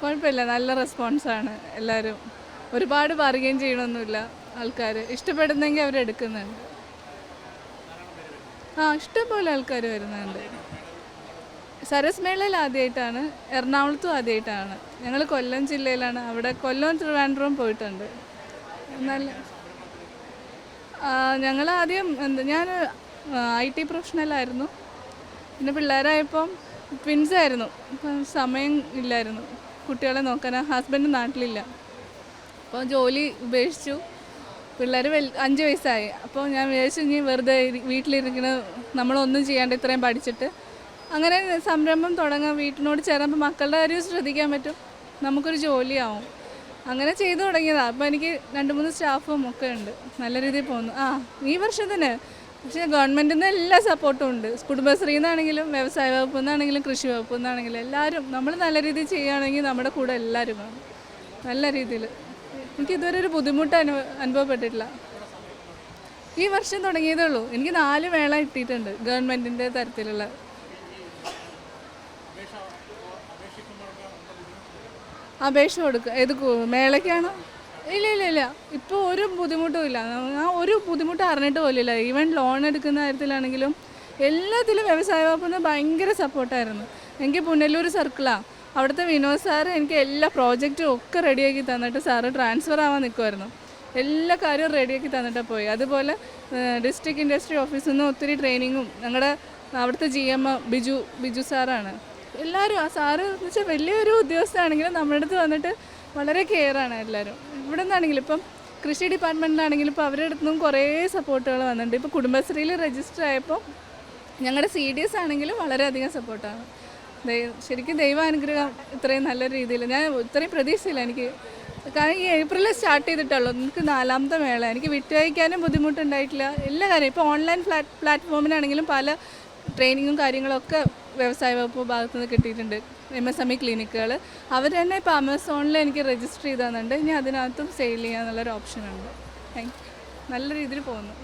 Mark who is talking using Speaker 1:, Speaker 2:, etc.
Speaker 1: കുഴപ്പമില്ല നല്ല റെസ്പോൺസാണ് എല്ലാവരും ഒരുപാട് ബാർഗെയിൻ ചെയ്യണമൊന്നുമില്ല ആൾക്കാർ ഇഷ്ടപ്പെടുന്നെങ്കിൽ അവരെടുക്കുന്നുണ്ട് ആ ഇഷ്ടംപോലെ ആൾക്കാർ വരുന്നുണ്ട്. സരസ് മേളയിൽ ആദ്യമായിട്ടാണ് എറണാകുളത്തും ആദ്യമായിട്ടാണ് ഞങ്ങൾ കൊല്ലം ജില്ലയിലാണ്. അവിടെ കൊല്ലം തിരുവനന്തപുരം പോയിട്ടുണ്ട്. നല്ല ഞങ്ങൾ ആദ്യം എന്താ ഞാൻ ഐ ടി പ്രൊഫഷണലായിരുന്നു പിന്നെ പിള്ളേരായപ്പം ട്വിൻസ് ആയിരുന്നു. സമയം ഇല്ലായിരുന്നു. കുട്ടികളെ നോക്കാൻ ഹസ്ബൻഡ് നാട്ടിലില്ല. അപ്പോൾ ജോലി ഉപേക്ഷിച്ചു. പിള്ളേർ വെൽ അഞ്ച് വയസ്സായി. അപ്പോൾ ഞാൻ വിചാരിച്ചു ഇനി വെറുതെ വീട്ടിലിരിക്കണ നമ്മളൊന്നും ചെയ്യാണ്ട് ഇത്രയും പഠിച്ചിട്ട്. അങ്ങനെ സംരംഭം തുടങ്ങാം വീട്ടിനോട് ചേർന്നപ്പോൾ മക്കളുടെ കാര്യം ശ്രദ്ധിക്കാൻ പറ്റും. നമുക്കൊരു ജോലിയാവും. അങ്ങനെ ചെയ്തു തുടങ്ങിയതാണ് അപ്പോൾ എനിക്ക് രണ്ട് മൂന്ന് സ്റ്റാഫും ഒക്കെ ഉണ്ട്. നല്ല രീതിയിൽ പോകുന്നു. ആ ഈ വർഷം തന്നെ പക്ഷേ ഗവൺമെന്റിൽ നിന്ന് എല്ലാ സപ്പോർട്ടും ഉണ്ട്. കുടുംബശ്രീ നിന്നാണെങ്കിലും വ്യവസായ വകുപ്പ് നിന്നാണെങ്കിലും കൃഷി വകുപ്പ് നിന്നാണെങ്കിലും എല്ലാവരും നമ്മൾ നല്ല രീതിയിൽ ചെയ്യുകയാണെങ്കിൽ നമ്മുടെ കൂടെ എല്ലാവരും കാണും നല്ല രീതിയിൽ എനിക്ക് ഇതുവരെ ഒരു ബുദ്ധിമുട്ട് അനുഭവ അനുഭവപ്പെട്ടിട്ടില്ല. ഈ വർഷം തുടങ്ങിയതേ ഉള്ളൂ. എനിക്ക് നാല് മേള കിട്ടിയിട്ടുണ്ട് ഗവൺമെന്റിന്റെ തരത്തിലുള്ള. അപേക്ഷ കൊടുക്കുക ഏത് മേളയ്ക്കാണോ? ഇല്ല ഇല്ല ഇല്ല ഇപ്പോൾ ഒരു ബുദ്ധിമുട്ടും ഇല്ല. ഞാൻ ഒരു ബുദ്ധിമുട്ട് അറിഞ്ഞിട്ട് പോലില്ല ഈവൻ ലോൺ എടുക്കുന്ന കാര്യത്തിലാണെങ്കിലും എല്ലാത്തിലും വ്യവസായ വകുപ്പിൽ നിന്ന് ഭയങ്കര സപ്പോർട്ടായിരുന്നു എനിക്ക് പുനലൂർ സർക്കിളാണ് അവിടുത്തെ വിനോദ് സാറ് എനിക്ക് എല്ലാ പ്രോജക്റ്റും ഒക്കെ റെഡിയാക്കി തന്നിട്ട് സാറ് ട്രാൻസ്ഫർ ആവാൻ നിൽക്കുമായിരുന്നു എല്ലാ കാര്യവും റെഡിയാക്കി തന്നിട്ട് പോയി. അതുപോലെ ഡിസ്ട്രിക്ട് ഇൻഡസ്ട്രി ഓഫീസിൽ നിന്ന് ഒത്തിരി ട്രെയിനിങ്ങും ഞങ്ങളുടെ അവിടുത്തെ ജി എം ബിജു ബിജു സാറാണ് എല്ലാവരും ആ സാറ് എന്ന് വെച്ചാൽ വലിയൊരു ഉദ്യോഗസ്ഥനാണെങ്കിലും നമ്മുടെ അടുത്ത് വന്നിട്ട് വളരെ കെയറാണ് എല്ലാവരും ഇവിടെ നിന്നാണെങ്കിലും ഇപ്പം കൃഷി ഡിപ്പാർട്ട്മെന്റിലാണെങ്കിലും ഇപ്പോൾ അവരുടെ അടുത്തും കുറേ സപ്പോർട്ടുകൾ വന്നിട്ടുണ്ട്. ഇപ്പോൾ കുടുംബശ്രീയിൽ രജിസ്റ്റർ ആയപ്പോൾ ഞങ്ങളുടെ സി ഡി എസ് ആണെങ്കിലും വളരെയധികം സപ്പോർട്ടാണ്. ശരിക്കും ദൈവാനുഗ്രഹം ഇത്രയും നല്ല രീതിയിൽ. ഞാൻ ഇത്രയും പ്രതീക്ഷയില്ല എനിക്ക്. കാരണം ഈ ഏപ്രിലിൽ സ്റ്റാർട്ട് ചെയ്തിട്ടുള്ളൂ. എനിക്ക് നാലാമത്തെ മേള. എനിക്ക് വിറ്റയക്കാനും ബുദ്ധിമുട്ടുണ്ടായിട്ടില്ല. എല്ലാ കാര്യവും ഇപ്പോൾ ഓൺലൈൻ പ്ലാറ്റ് പ്ലാറ്റ്ഫോമിനാണെങ്കിലും പല ട്രെയിനിങ്ങും കാര്യങ്ങളൊക്കെ വ്യവസായ വകുപ്പ് ഭാഗത്തു നിന്ന് കിട്ടിയിട്ടുണ്ട്. എം എസ് എം ഇ ക്ലിനിക്കുകൾ അവർ തന്നെ ഇപ്പോൾ ആമസോണിൽ എനിക്ക് രജിസ്റ്റർ ചെയ്ത് തന്നിട്ടുണ്ട് ഇനി അതിനകത്തും സെയിൽ ചെയ്യാന്നുള്ളൊരു ഓപ്ഷനുണ്ട് താങ്ക് നല്ല രീതിയിൽ പോകുന്നു.